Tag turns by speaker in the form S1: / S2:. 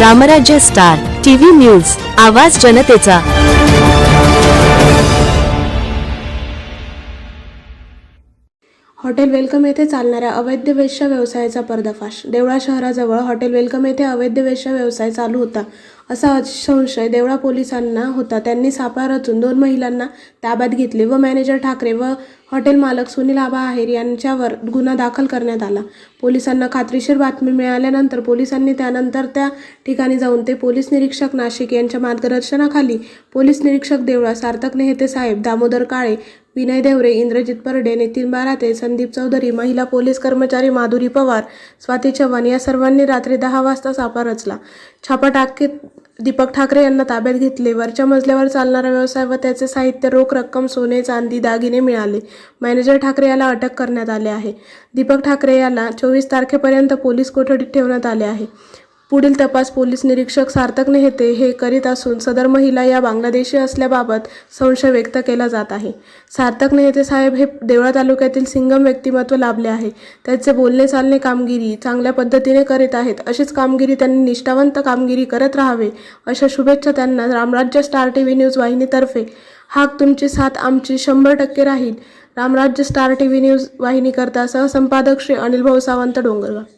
S1: रामराज्य star TV news आवाज जनतेचा.
S2: Hotel welcome येथे चालणाऱ्या अवैध वेश्या व्यवसायाचा पर्दाफाश. देवळा शहराजवळ हॉटेल वेलकम येथे अवैध वेश्या व्यवसाय चालू होता. असा संशय देवळा पोलिसांना होता. त्यांनी सापळा रचून दोन महिलांना ताब्यात घेतले व मॅनेजर ठाकरे व हॉटेल मालक सुनील आबा आहेर यांच्यावर गुन्हा दाखल करण्यात आला. पोलिसांना खात्रीशीर बातमी मिळाल्यानंतर पोलिसांनी त्यानंतर त्या ठिकाणी जाऊन ते पोलीस निरीक्षक नाशिक यांच्या मार्गदर्शनाखाली पोलीस निरीक्षक देवळा सार्थक नेहते साहेब दामोदर काळे विनय देवरे इंद्रजित परडे नितीन बाराते संदीप चौधरी महिला पोलीस कर्मचारी माधुरी पवार स्वाती चव्हाण या सर्वांनी रात्री दहा वाजता सापा रचला. छापा टाकीत दीपक ठाकरे यांना ताब्यात घेतले. वरच्या मजल्यावर चालणारा व्यवसाय व त्याचे साहित्य रोख रक्कम सोने चांदी दागिने मिळाले. मॅनेजर ठाकरे याला अटक करण्यात आले आहे. दीपक ठाकरे याला चोवीस तारखेपर्यंत पोलीस कोठडीत ठेवण्यात आले आहे. पुढील तपास पोलीस निरीक्षक सार्थक नेहते हे करीत असून सदर महिला या बांगलादेशी असल्याबाबत संशय व्यक्त केला जात आहे. सार्थक नेहते साहेब हे देवळा तालुक्यातील सिंगम व्यक्तिमत्व लाभले आहे. त्याचे बोलणे चालणे कामगिरी चांगल्या पद्धतीने करीत आहेत. अशीच कामगिरी त्यांनी निष्ठावंत कामगिरी करत राहावे अशा शुभेच्छा त्यांना Ramrajya star T V news वाहिनीतर्फे. हाक तुमची साथ आमची शंभर टक्के राहील. Ramrajya star T V news वाहिनीकरता सहसंपादक Shri Anil Bhau Sawant Dongargaon.